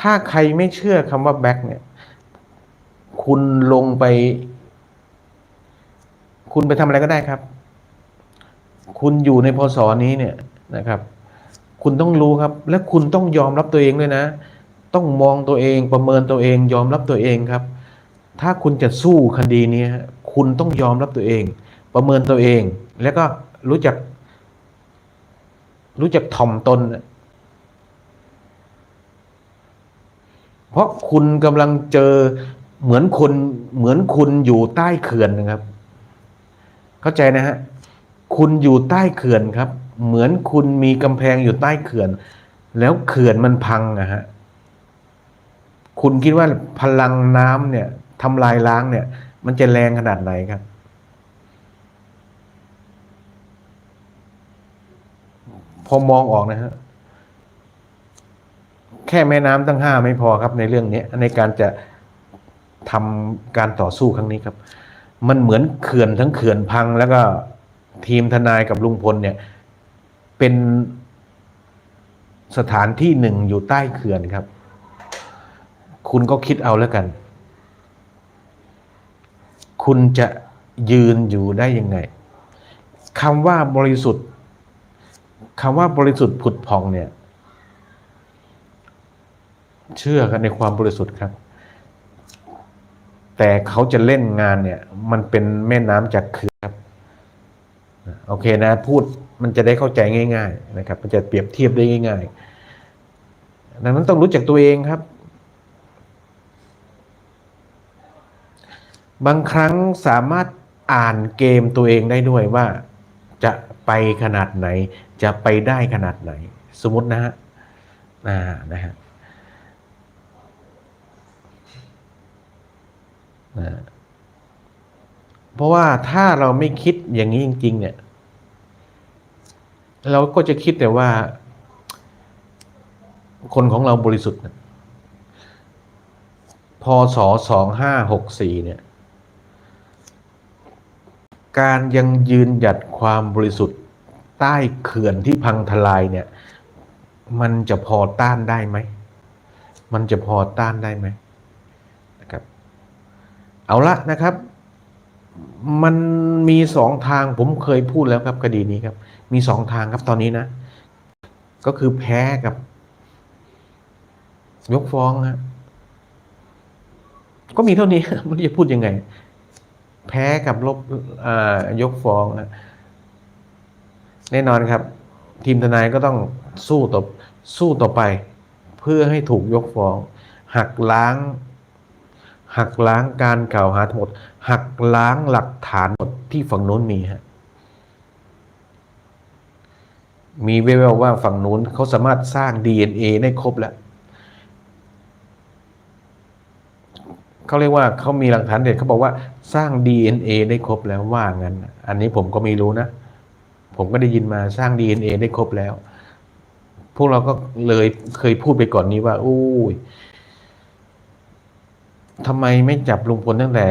ถ้าใครไม่เชื่อคำว่าแบ็คเนี่ย คุณลงไป คุณไปทำอะไรก็ได้ครับ คุณอยู่ในพศนี้เนี่ยนะครับ คุณต้องรู้ครับ และคุณต้องยอมรับตัวเองด้วยนะ ต้องมองตัวเองประเมินตัวเอง ยอมรับตัวเองครับ ถ้าคุณจะสู้คดีนี้คุณต้องยอมรับตัวเอง ประเมินตัวเอง แล้วก็รู้จัก รู้จักถ่อมตนน่ะ เพราะคุณกำลังเจอเหมือนคนเหมือนคุณอยู่ใต้เขื่อนนะครับ เข้าใจนะฮะคุณอยู่ใต้เขื่อนครับ เหมือนคุณมีกำแพงอยู่ใต้เขื่อน แล้วเขื่อนมันพังอะฮะคุณคิดว่าพลังน้ำเนี่ยทำลายล้างเนี่ย มันจะแรงขนาดไหนครับ พอมองออกนะฮะ แค่แม่น้ำตั้งห้าไม่พอครับในเรื่องนี้ในการจะทำการต่อสู้ครั้งนี้ครับ มันเหมือนเขื่อนทั้งเขื่อนพังแล้วก็ทีมทนายกับลุงพลเนี่ย เป็นสถานที่หนึ่งอยู่ใต้เขื่อนครับ คุณก็คิดเอาแล้วกัน คุณจะยืนอยู่ได้ยังไงคำว่าบริสุทธิ์คำว่าบริสุทธิ์ผุดพองเนี่ย เชื่อกันในความบริสุทธิ์ครับ แต่เขาจะเล่นงานเนี่ย มันเป็นแม่น้ำจากเขื่อนครับโอเคนะ พูดมันจะได้เข้าใจง่าย ๆ นะครับ มันจะเปรียบเทียบได้ง่าย ๆ ดังนั้นต้องรู้จักตัวเองครับ บางครั้งสามารถอ่านเกมตัวเองได้ด้วยว่าจะไปขนาดไหน จะไปได้ขนาดไหน สมมตินะฮะอ่านะฮะ นะเพราะว่าถ้าเราไม่คิดอย่างนี้จริง ๆ เนี่ย เราก็จะคิดแต่ว่า คนของเราบริสุทธิ์พศสองห้าหกสี่เนี่ย การยังยืนหยัดความบริสุทธิ์ใต้เขื่อนที่พังทลายเนี่ย มันจะพอต้านได้ไหม มันจะพอต้านได้ไหม เอาละนะครับ มันมีสองทางผมเคยพูดแล้วครับคดีนี้ครับ มีสองทางครับตอนนี้นะ ก็คือแพ้กับยกฟ้องฮะก็มีเท่านี้ไม่รู้จะพูดยังไง แพ้กับลบยกฟ้องนะแน่นอนครับ ทีมทนายก็ต้องสู้ต่อสู้ต่อไป เพื่อให้ถูกยกฟ้อง หักล้าง หักล้างการกล่าวหาทั้งหมด หักล้างหลักฐานหมดที่ฝั่งนู้นมีฮะมีแววว่าฝั่งนู้นเขาสามารถสร้าง DNA ได้ครบแล้วเขาเรียกว่าเขามีหลักฐานเด็ดเขาบอกว่าสร้าง DNA ได้ครบแล้วว่างั้น อันนี้ผมก็ไม่รู้นะ ผมก็ได้ยินมาสร้าง DNA ได้ครบแล้ว พวกเราก็เลยเคยพูดไปก่อนนี้ว่าอู้ ทำไมไม่จับลุงพลตั้งแต่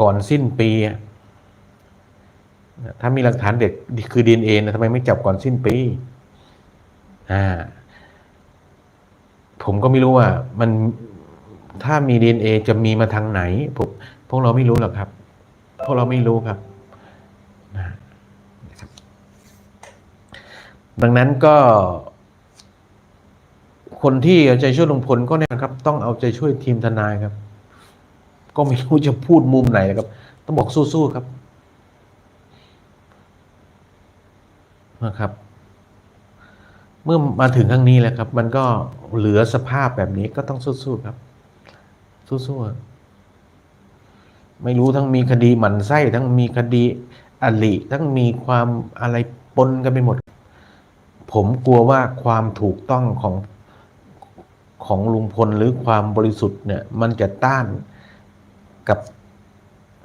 ก่อนสิ้นปี ถ้ามีหลักฐานเด็ดคือ DNA นะทำไมไม่จับก่อนสิ้นปี อ่า ผมก็ไม่รู้ว่า มันถ้ามี DNA จะมีมาทางไหนผมพวกเราไม่รู้หรอกครับ พวกเราไม่รู้ครับนะนะครับดังนั้นก็ คนที่เอาใจช่วยลุงพลก็เนี่ยครับ ต้องเอาใจช่วยทีมทนายครับ ก็ไม่รู้จะพูดมุมไหนนะครับ ต้องบอกสู้ๆครับนะครับ เมื่อมาถึงครั้งนี้แล้วครับ มันก็เหลือสภาพแบบนี้ก็ต้องสู้ๆครับ สู้ๆไม่รู้ทั้งมีคดีหมันไส้ทั้งมีคดีอลิทั้งมีความอะไรปนกันไปหมด ผมกลัวว่าความถูกต้องของ ของลุงพลหรือความบริสุทธิ์เนี่ยมันจะต้านกับ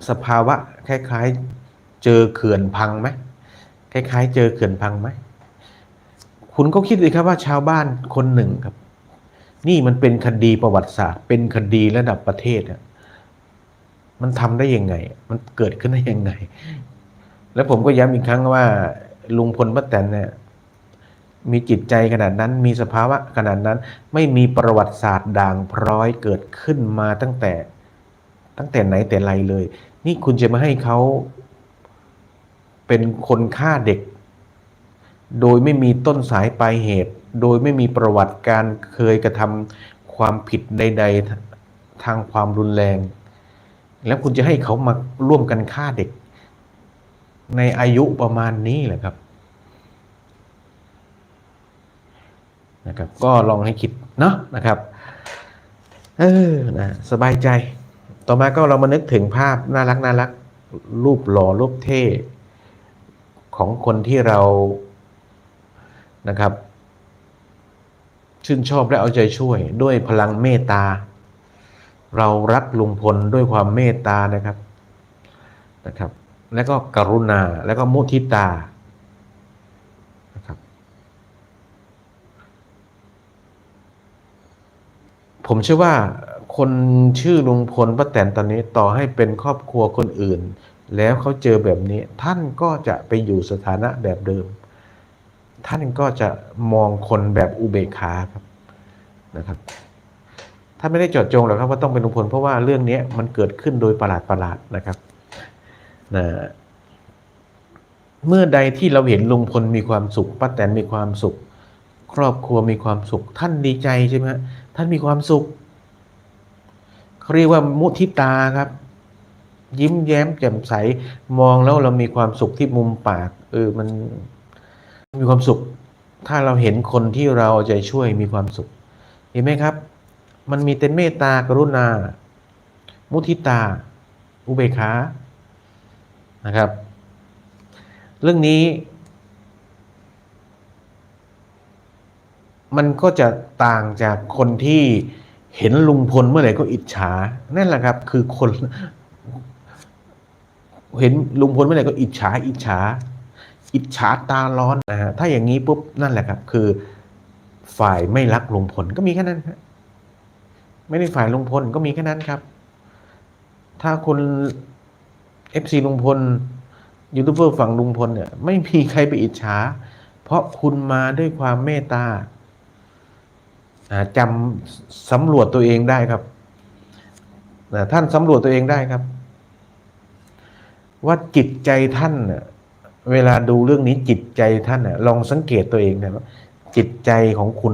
สภาวะคล้ายๆเจอเขื่อนพังไหมคล้ายๆ เจอเขื่อนพังไหมคุณก็คิดเลยครับว่าชาวบ้านคนหนึ่งครับ นี่มันเป็นคดีประวัติศาสตร์ เป็นคดีระดับประเทศอะมันทำได้ยังไง มันเกิดขึ้นได้ยังไง แล้วผมก็ย้ำอีกครั้งว่าลุงพลป้าแตนเนี่ย มีจิตใจขนาดนั้นมีสภาวะขนาดนั้น ไม่มีประวัติศาสตร์ด่างพร้อยเกิดขึ้นมาตั้งแต่ตั้งแต่ไหนแต่ไรเลย นี่คุณจะมาให้เขาเป็นคนฆ่าเด็ก โดยไม่มีต้นสายปลายเหตุ โดยไม่มีประวัติการเคยกระทำความผิดใด ๆ ทางความรุนแรง แล้วคุณจะให้เขามาร่วมกันฆ่าเด็ก ในอายุประมาณนี้แหละครับ นะครับ ก็ลองให้คิดเนาะนะครับเออนะสบายใจ ต่อมาก็เรามานึกถึงภาพน่ารักน่ารักรูปหล่อรูปเท่ของคนที่เรานะครับ ชื่นชอบและเอาใจช่วย ด้วยพลังเมตตา เรารักลุงพลด้วยความเมตตานะครับนะครับ แล้วก็กรุณาแล้วก็มุทิตานะครับ ผมเชื่อว่าคนชื่อลุงพลป้าแตนตอนนี้ต่อให้เป็นครอบครัวคนอื่น แล้วเขาเจอแบบนี้ ท่านก็จะไปอยู่สถานะแบบเดิม ท่านก็จะมองคนแบบอุเบกขาครับนะครับท่านไม่ได้จาะจงหรอกครับว่าต้องเป็นลุงพลเพราะว่าเรื่องนี้มันเกิดขึ้นโดยประหลาดประหลาดนะครับนะเมื่อใดที่เราเห็นลุงพลมีความสุขป้าแตนมีความสุข ครอบครัวมีความสุข ท่านดีใจใช่ไหมฮะท่านมีความสุขเขาเรียกว่ามุทิตาครับ ยิ้มแย้มแจ่มใสมองแล้วเรามีความสุขที่มุมปากเออมันมีความสุข ถ้าเราเห็นคนที่เราเอาใจช่วยมีความสุข เห็นไหมครับ มันมีแต่เมตตากรุณา มุทิตา อุเบกขานะครับ เรื่องนี้ มันก็จะต่างจากคนที่เห็นลุงพลเมื่อไหร่ก็อิจฉา นั่นแหละครับ คือคน เห็นลุงพลเมื่อไหร่ก็อิจฉา อิจฉา อิจฉาตาร้อนนะฮะถ้าอย่างนี้ปุ๊บนั่นแหละครับ คือ ฝ่ายไม่รักลุงพลก็มีแค่นั้นครับไม่ได้ฝ่ายลุงพลก็มีแค่นั้นครับ ถ้าคุณเอฟซีลุงพลยูทูบเบอร์ฝั่งลุงพลเนี่ยไม่มีใครไปอิจฉา เพราะคุณมาด้วยความเมตตา อ่าจำสำรวจตัวเองได้ครับนะท่านสำรวจตัวเองได้ครับ ว่าจิตใจท่านเวลาดูเรื่องนี้จิตใจท่านลองสังเกตตัวเองนะว่าจิตใจของคุณ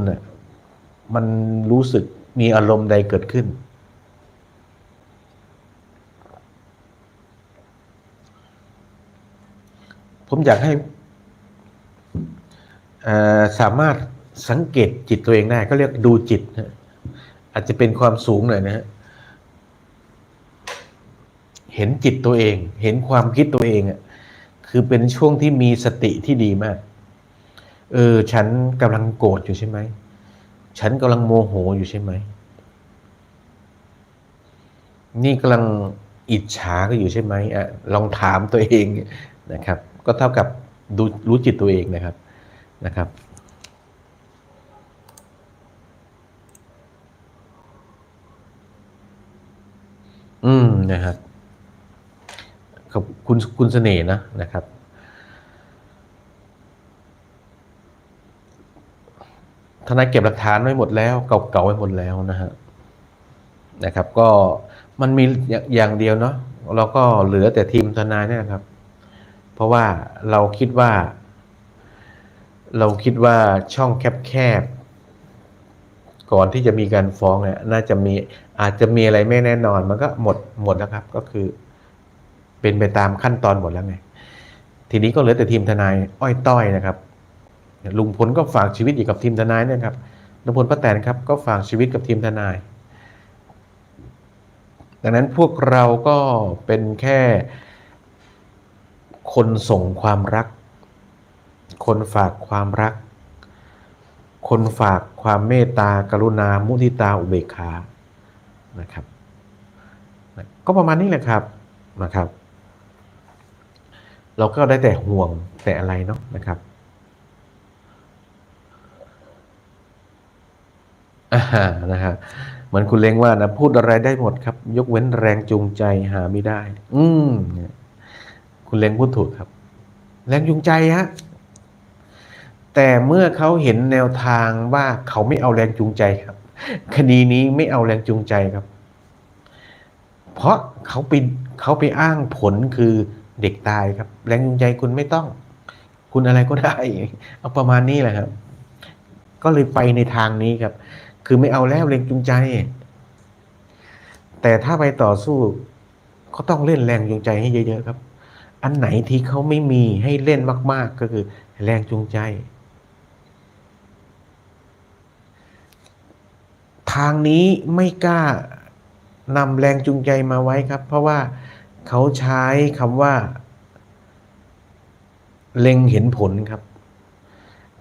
มันรู้สึกมีอารมณ์ใดเกิดขึ้น ผมอยากให้สามารถ สังเกตจิตตัวเองได้ก็เรียกดูจิตนะอาจจะเป็นความสูงหน่อยนะฮะเห็นจิตตัวเอง เห็นความคิดตัวเองอะคือเป็นช่วงที่มีสติที่ดีมาก เออ ฉันกำลังโกรธอยู่ใช่ไหม ฉันกำลังโมโหอยู่ใช่ไหม นี่กำลังอิจฉาก็อยู่ใช่ไหมอะลองถามตัวเองนะครับ ก็เท่ากับดูรู้จิตตัวเองนะครับนะครับ อืม นะครับขอบคุณคุณเสน่ห์นะนะครับ ทนายเก็บหลักฐานไว้หมดแล้วเก่าๆไว้หมดแล้วนะฮะนะครับ ก็มันมีอย่างเดียวเนาะเราก็เหลือแต่ทีมทนายเนี่ยนะครับ เพราะว่าเราคิดว่า เราคิดว่าช่องแคบๆ ก่อนที่จะมีการฟ้องเนี่ยน่าจะมีอาจจะมีอะไรไม่แน่นอน มันก็หมดหมดแล้วครับ ก็คือ เป็นไปตามขั้นตอนหมดแล้วไงทีนี้ก็เหลือแต่ทีมทนายอ้อยต้อยนะครับลุงพลก็ฝากชีวิตอยู่กับทีมทนายเนี่ยครับลุงพลป้าแตนครับก็ฝากชีวิตกับทีมทนาย ดังนั้นพวกเราก็เป็นแค่คนส่งความรัก คนฝากความรัก คนฝากความเมตตากรุณา มุทิตาอุเบกขานะครับก็ประมาณนี้แหละครับนะครับ เราก็ได้แต่ห่วงแต่อะไรเนาะนะครับอ่านะฮะเหมือนคุณเล้งว่านะพูดอะไรได้หมดครับ ยกเว้นแรงจูงใจหาไม่ได้ อืมคุณเล้งพูดถูกครับ แรงจูงใจฮะ แต่เมื่อเขาเห็นแนวทางว่าเขาไม่เอาแรงจูงใจครับ คดีนี้ไม่เอาแรงจูงใจครับ เพราะเขาไปเขาไปอ้างผลคือเด็กตายครับ แรงจูงใจคุณไม่ต้อง คุณอะไรก็ได้ เอาประมาณนี้แหละครับ ก็เลยไปในทางนี้ครับ คือไม่เอาแล้วแรงจูงใจ แต่ถ้าไปต่อสู้ก็ต้องเล่นแรงจูงใจให้เยอะๆครับ อันไหนที่เขาไม่มีให้เล่นมาก ๆ ก็คือแรงจูงใจ ทางนี้ไม่กล้านำแรงจูงใจมาไว้ครับ เพราะว่าเขาใช้คำว่า เล็งเห็นผลครับ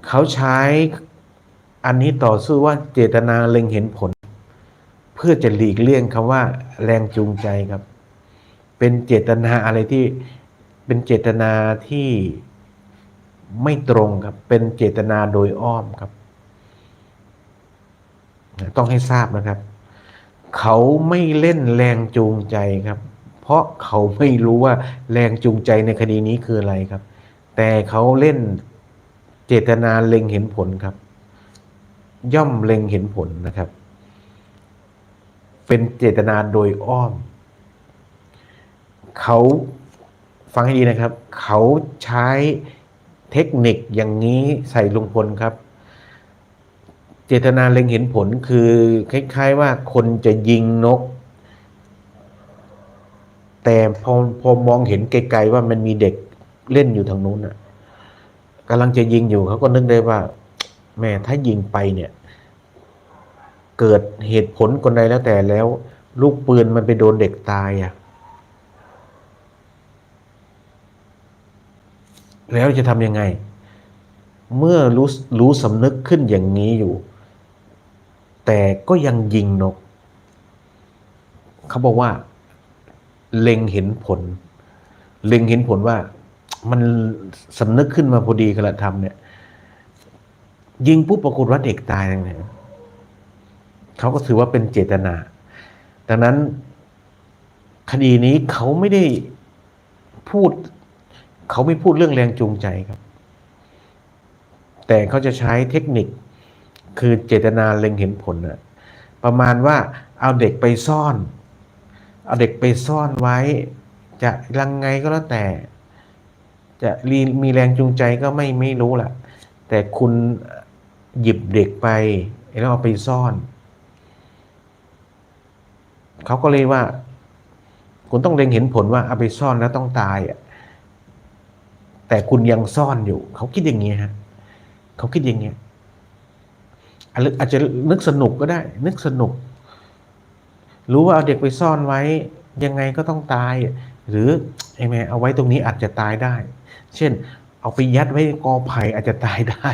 เขาใช้อันนี้ต่อสู้ว่าเจตนาเล็งเห็นผล เพื่อจะหลีกเลี่ยงคำว่า แรงจูงใจครับ เป็นเจตนาอะไรที่เป็นเจตนาที่ไม่ตรงครับ เป็นเจตนาโดยอ้อมครับ ต้องให้ทราบนะครับ เขาไม่เล่นแรงจูงใจครับ เพราะเขาไม่รู้ว่าแรงจูงใจในคดีนี้คืออะไรครับ แต่เขาเล่นเจตนาเล็งเห็นผลครับ ย่อมเล็งเห็นผลนะครับ เป็นเจตนาโดยอ้อม เขาฟังให้ดีนะครับ เขาใช้เทคนิคอย่างนี้ใส่ลุงพลครับ จตนาเล็งเห็นผลคือคล้ายๆว่าคนจะยิงนก แต่พอพอมองเห็นไกลๆว่ามันมีเด็กเล่นอยู่ทางนู้นน่ะกำลังจะยิงอยู่เขาก็นึกได้ว่าแม่ถ้ายิงไปเนี่ย เกิดเหตุผลคนใดแล้วแต่แล้ว ลูกปืนมันไปโดนเด็กตายอะแล้วจะทำยังไง เมื่อรู้รู้สำนึกขึ้นอย่างนี้อยู่ แต่ก็ยังยิงนก เขาบอกว่า เล็งเห็นผล เล็งเห็นผลว่า มันสำนึกขึ้นมาพอดีขณะทำเนี่ย ยิงปุ๊บปรากฏว่าเด็กตายเลยเขาก็ถือว่าเป็นเจตนา ดังนั้น คดีนี้เขาไม่ได้พูด เขาไม่พูดเรื่องแรงจูงใจครับ แต่เขาจะใช้เทคนิค คือเจตนาเล็งเห็นผลนะประมาณว่าเอาเด็กไปซ่อน เอาเด็กไปซ่อนไว้ จะยังไงก็แล้วแต่ จะมีแรงจูงใจก็ไม่ไม่รู้แหละแต่คุณหยิบเด็กไปแล้วเอาไปซ่อน เขาก็เลยว่า คุณต้องเล็งเห็นผลว่าเอาไปซ่อนแล้วต้องตายอะแต่คุณยังซ่อนอยู่ เขาคิดอย่างนี้ฮะเขาคิดอย่างเงี้ย อาจจะนึกสนุกก็ได้ นึกสนุก รู้ว่าเอาเด็กไปซ่อนไว้ ยังไงก็ต้องตาย หรือไอ้แม่เอาไว้ตรงนี้อาจจะตายได้ เช่น เอาไปยัดไว้กอไผ่อาจจะตายได้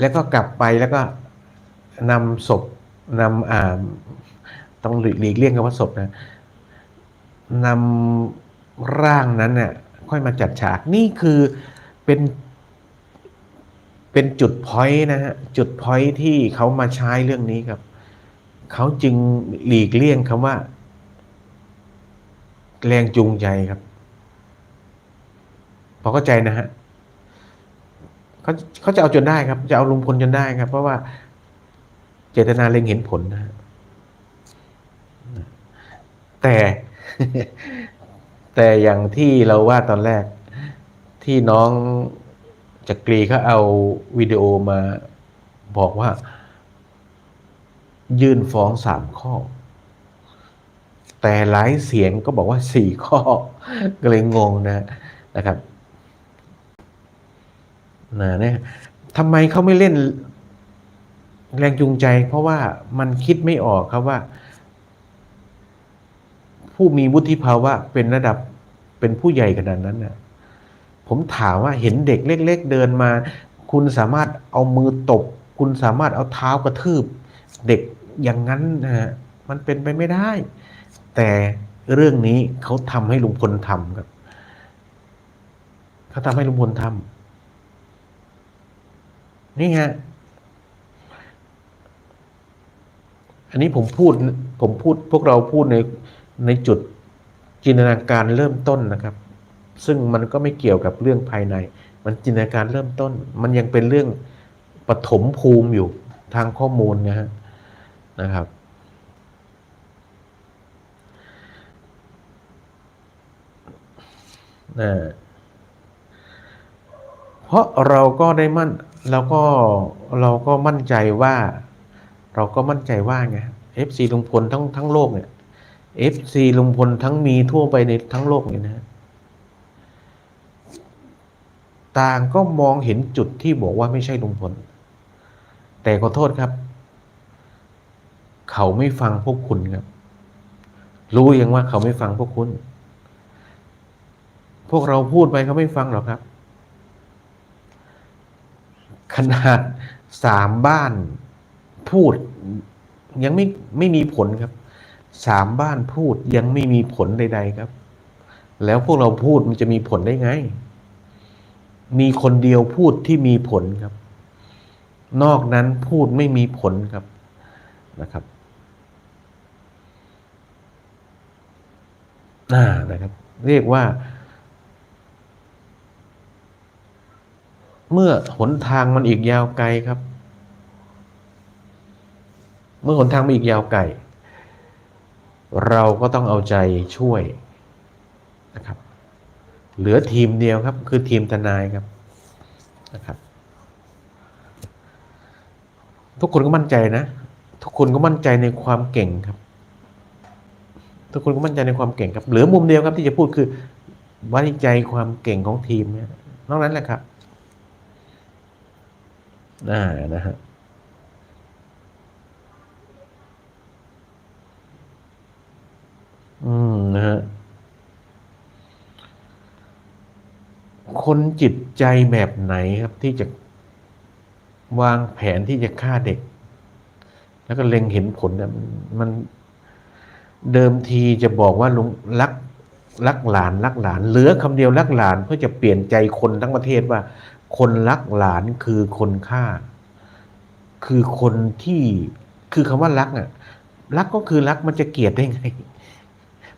แล้วก็กลับไปแล้วก็นำศพนำอ่าต้องหลีกเลี่ยงคำว่าศพนะนำร่างนั้นเนี่ยค่อยมาจัดฉากนี่คือเป็น เป็นจุดพอยต์นะฮะจุดพอยต์ที่เขามาใช้เรื่องนี้ครับ เขาจึงหลีกเลี่ยงคำว่า แรงจูงใจครับพอเข้าใจนะฮะเขาเขาจะเอาจนได้ครับ จะเอาลุงพลจนได้ครับ เพราะว่า เจตนาเล็งเห็นผลนะฮะแต่แต่อย่างที่เราว่าตอนแรกที่น้อง จักรีเขาเอาวิดีโอมาบอกว่า ยื่นฟ้องสามข้อ แต่หลายเสียงก็บอกว่าสี่ข้อ ก็เลยงงนะนะครับนะเนี่ยทำไมเขาไม่เล่นแรงจูงใจ เพราะว่ามันคิดไม่ออกครับว่า ผู้มีวุฒิภาวะเป็นระดับเป็นผู้ใหญ่ขนาดนั้นนะ ผมถามว่าเห็นเด็กเล็ก ๆ เดินมา คุณสามารถเอามือตบ คุณสามารถเอาเท้ากระทืบ เด็กอย่างนั้นนะฮะมันเป็นไปไม่ได้ แต่เรื่องนี้เขาทำให้ลุงพลทำครับเขาทำให้ลุงพลทำนี่ฮะอันนี้ผมพูดผมพูดพวกเราพูดในในจุดจินตนาการเริ่มต้นนะครับ ซึ่งมันก็ไม่เกี่ยวกับเรื่องภายใน มันจินตนาการเริ่มต้น มันยังเป็นเรื่องปฐมภูมิอยู่ทางข้อมูลนะฮะนะครับนะเพราะเราก็ได้มั่นเราก็เราก็มั่นใจว่า เราก็มั่นใจว่าไง FC ลุงพลทั้งทั้งโลกเนี่ย FC ลุงพลทั้งมีทั่วไปในทั้งโลกเนี่ยนะฮะ ต่างก็มองเห็นจุดที่บอกว่าไม่ใช่ลุงพล แต่ขอโทษครับ เขาไม่ฟังพวกคุณครับ รู้ยังว่าเขาไม่ฟังพวกคุณ พวกเราพูดไปเขาไม่ฟังหรอกครับ ขนาดสามบ้านพูดยังไม่ไม่มีผลครับสามบ้านพูดยังไม่มีผลใด ๆ ครับ แล้วพวกเราพูดมันจะมีผลได้ไง มีคนเดียวพูดที่มีผลครับ นอกนั้นพูดไม่มีผลครับนะครับน่านะครับ เรียกว่า เมื่อหนทางมันอีกยาวไกลครับ เมื่อหนทางมันอีกยาวไกลเราก็ต้องเอาใจช่วยนะครับ เหลือทีมเดียวครับ คือทีมทนายครับนะครับ ทุกคนก็มั่นใจนะ ทุกคนก็มั่นใจในความเก่งครับ ทุกคนก็มั่นใจในความเก่งครับ เหลือมุมเดียวครับที่จะพูดคือไว้ใจความเก่งของทีมเนี่ยนอกนั้นแหละครับน่านะฮะอืมนะฮะ คนจิตใจแบบไหนครับที่จะวางแผนที่จะฆ่าเด็ก แล้วก็เล็งเห็นผลเนี่ยมันเดิมทีจะบอกว่าลุงรักรักหลานรักหลาน เหลือคำเดียวรักหลานเพื่อจะเปลี่ยนใจคนทั้งประเทศว่า คนรักหลานคือคนฆ่า คือคนที่คือคำว่ารักอะ รักก็คือรักมันจะเกลียดได้ไง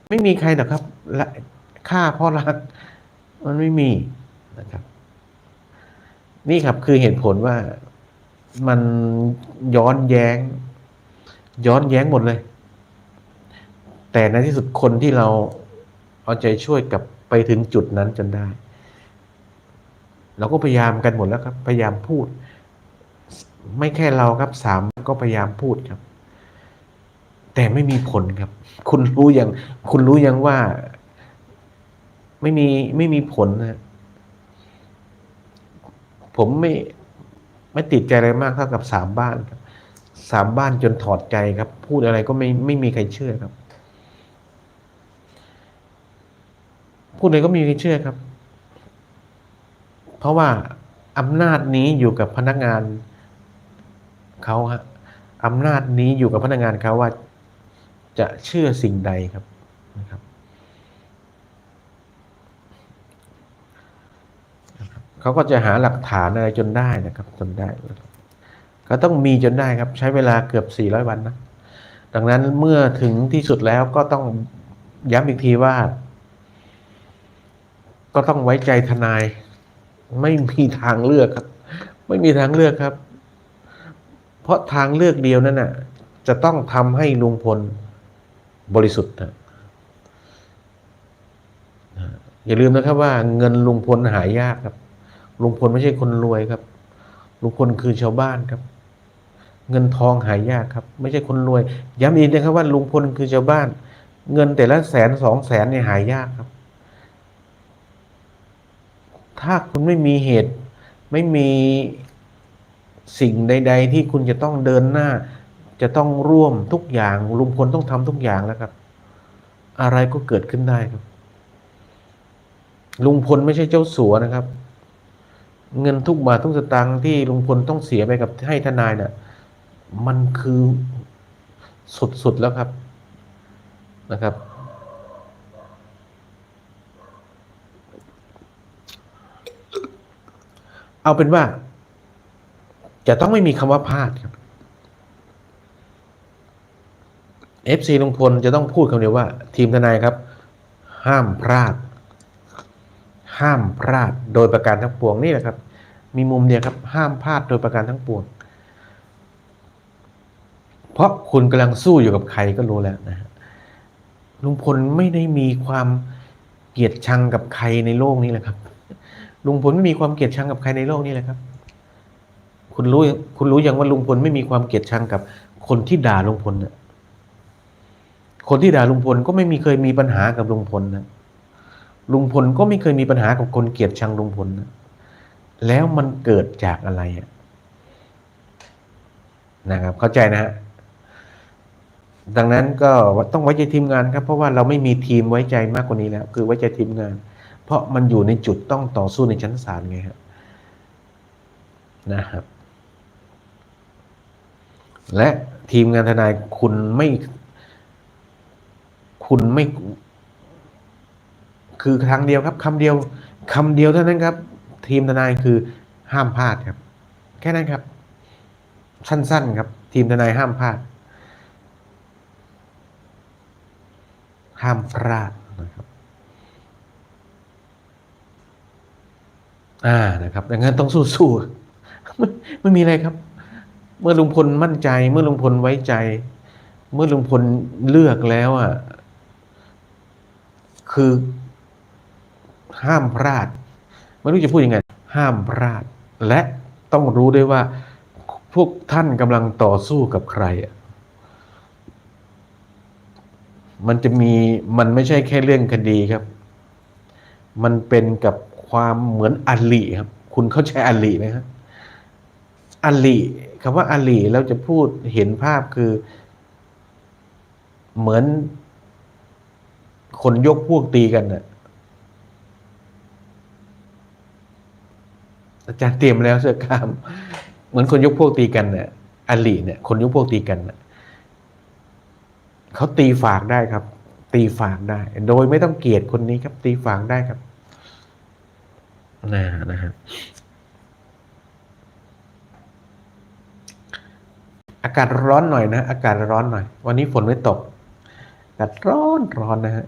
ไม่มีใครหรอกครับฆ่าเพราะรัก มันไม่มี นะครับ นี่ครับคือเหตุผลว่ามันย้อนแย้ง ย้อนแย้งหมดเลย แต่ในที่สุดคนที่เราเอาใจช่วยกับไปถึงจุดนั้นจนได้ เราก็พยายามกันหมดแล้วครับ พยายามพูด ไม่แค่เราครับสามก็พยายามพูดครับ แต่ไม่มีผลครับ คุณรู้ยังคุณรู้ยังว่า ไม่มีไม่มีผลนะ ผมไม่ไม่ติดใจอะไรมากเท่ากับสามบ้านครับสามบ้านจนถอดใจครับ พูดอะไรก็ไม่ไม่มีใครเชื่อครับ พูดอะไรก็ไม่มีใครเชื่อครับ เพราะว่าอำนาจนี้อยู่กับพนักงานเขาฮะอำนาจนี้อยู่กับพนักงานเขาว่าจะเชื่อสิ่งใดครับนะครับ เขาก็จะหาหลักฐานอะไรจนได้นะครับ จนได้ก็ต้องมีจนได้ครับ ใช้เวลาเกือบ 400 วันนะดังนั้นเมื่อถึงที่สุดแล้วก็ต้องย้ำอีกทีว่า ก็ต้องไว้ใจทนาย ไม่มีทางเลือกครับ ไม่มีทางเลือกครับ เพราะทางเลือกเดียวนั่นน่ะ จะต้องทำให้ลุงพลบริสุทธิ์นะอย่าลืมนะครับว่าเงินลุงพลหายากครับ ลุงพลไม่ใช่คนรวยครับ ลุงพลคือชาวบ้านครับ เงินทองหายากครับ ไม่ใช่คนรวย ย้ำอีกนะครับว่าลุงพลคือชาวบ้าน เงินแต่ละแสนสองแสนเนี่ยหายากครับ ถ้าคุณไม่มีเหตุ ไม่มีสิ่งใด ๆ ที่คุณจะต้องเดินหน้า จะต้องร่วมทุกอย่าง ลุงพลต้องทำทุกอย่างแล้วครับ อะไรก็เกิดขึ้นได้ครับ ลุงพลไม่ใช่เจ้าสัวนะครับ เงินทุกบาททุกสตางค์ที่ลุงพลต้องเสียไปกับให้ทนายเนี่ยมันคือสุด ๆ แล้วครับนะครับ เอาเป็นว่า จะต้องไม่มีคำว่าพลาดครับ FC ลุงพลจะต้องพูดคำเดียวว่า ทีมทนายครับ ห้ามพลาด ห้ามพลาดโดยประการทั้งปวงนี่แหละครับ มีมุมเดียวครับ ห้ามพลาดโดยประการทั้งปวง เพราะคุณกำลังสู้อยู่กับใครก็รู้แล้วนะฮะลุงพลไม่ได้มีความเกลียดชังกับใครในโลกนี้แหละครับ ลุงพลไม่มีความเกลียดชังกับใครในโลกนี้แหละครับ คุณรู้คุณรู้ยังว่าลุงพลไม่มีความเกลียดชังกับคนที่ด่าลุงพลนะคนที่ด่าลุงพลก็ไม่มีเคยมีปัญหากับลุงพลนะ ลุงพลก็ไม่เคยมีปัญหากับคนเกลียดชังลุงพลนะแล้วมันเกิดจากอะไรอะนะครับ เข้าใจนะฮะดังนั้นก็ต้องไว้ใจทีมงานครับ เพราะว่าเราไม่มีทีมไว้ใจมากกว่านี้แล้ว คือไว้ใจทีมงาน เพราะมันอยู่ในจุดต้องต่อสู้ในชั้นศาลไงครับนะครับ และทีมงานทนายคุณไม่ คุณไม่ คือครั้งเดียวครับคำเดียวคำเดียวเท่านั้นครับ ทีมทนายคือห้ามพลาดครับ แค่นั้นครับ สั้นๆครับ ทีมทนายห้ามพลาด ห้ามพลาดนะครับอ่านะครับดังนั้นต้องสู้ๆไม่ไม่มีอะไรครับ เมื่อลุงพลมั่นใจ เมื่อลุงพลไว้ใจ เมื่อลุงพลเลือกแล้วอะคือ ห้ามพลาด ไม่รู้จะพูดยังไง ห้ามพลาด และต้องรู้ด้วยว่า พวกท่านกำลังต่อสู้กับใครอะมันจะมีมันไม่ใช่แค่เรื่องคดีครับ มันเป็นกับความเหมือนอลีครับ คุณเข้าใจอลีไหมครับอลีคำว่าอลีเราจะพูดเห็นภาพคือ เหมือนคนยกพวกตีกันน่ะ อาจารย์เตรียมแล้วเสื้อกล้าม เหมือนคนยกพวกตีกันเนี่ยอลีเนี่ย คนยกพวกตีกันน่ะเขาตีฝากได้ครับ ตีฝากได้ โดยไม่ต้องเกลียดคนนี้ครับ ตีฝากได้ครับนะนะฮะอากาศร้อนหน่อยนะ อากาศร้อนหน่อย วันนี้ฝนไม่ตกอากาศร้อนร้อนนะฮะ